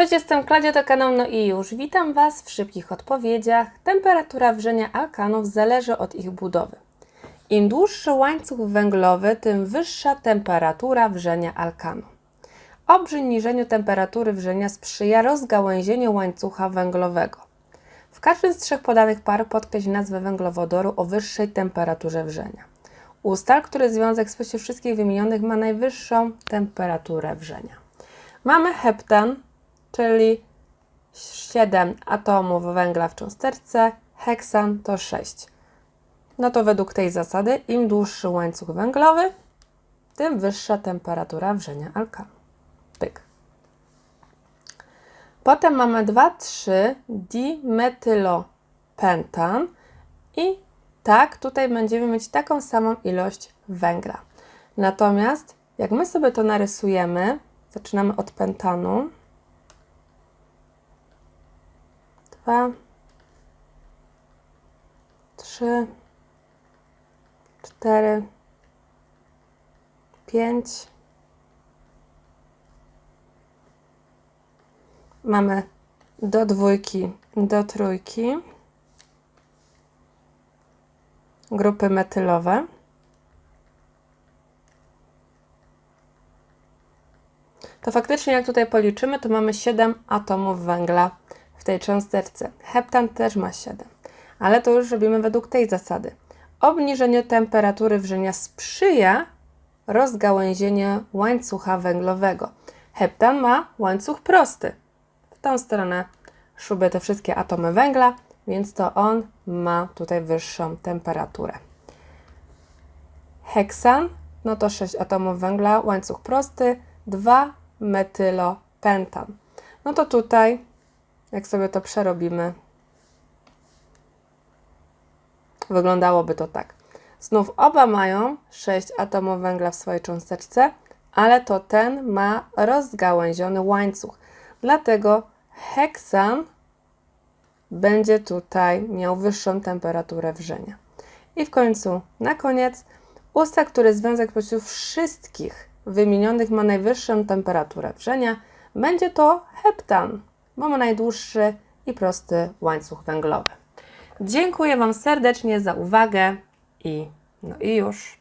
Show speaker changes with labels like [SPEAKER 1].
[SPEAKER 1] Cześć, jestem Klaudia, to No i już. Witam Was w szybkich odpowiedziach. Temperatura wrzenia alkanów zależy od ich budowy. Im dłuższy łańcuch węglowy, tym wyższa temperatura wrzenia alkanu. Obniżeniu temperatury wrzenia sprzyja rozgałęzieniu łańcucha węglowego. W każdym z trzech podanych par podkreśl nazwę węglowodoru o wyższej temperaturze wrzenia. Ustal, który związek spośród wszystkich wymienionych ma najwyższą temperaturę wrzenia. Mamy heptan, czyli 7 atomów węgla w cząsteczce, heksan to 6. No to według tej zasady im dłuższy łańcuch węglowy, tym wyższa temperatura wrzenia alkanu. Pyk. Potem mamy 2,3 dimetylopentan i tak, tutaj będziemy mieć taką samą ilość węgla. Natomiast jak my sobie to narysujemy, zaczynamy od pentanu. 2, 3, 4, 5. Mamy do dwójki, do trójki grupy metylowe. To faktycznie jak tutaj policzymy, to mamy 7 atomów węgla w tej cząsteczce. Heptan też ma 7, ale to już robimy według tej zasady. Obniżeniu temperatury wrzenia sprzyja rozgałęzienie łańcucha węglowego. Heptan ma łańcuch prosty. W tą stronę szubię te wszystkie atomy węgla, więc to on ma tutaj wyższą temperaturę. Heksan, no to 6 atomów węgla, łańcuch prosty, 2 metylopentan. No to tutaj, jak sobie to przerobimy, wyglądałoby to tak. Znów oba mają 6 atomów węgla w swojej cząsteczce, ale to ten ma rozgałęziony łańcuch. Dlatego heksan będzie tutaj miał wyższą temperaturę wrzenia. I w końcu, na koniec, usta, który związek spośród wszystkich wymienionych ma najwyższą temperaturę wrzenia, będzie to heptan, bo ma najdłuższy i prosty łańcuch węglowy. Dziękuję Wam serdecznie za uwagę i no i już.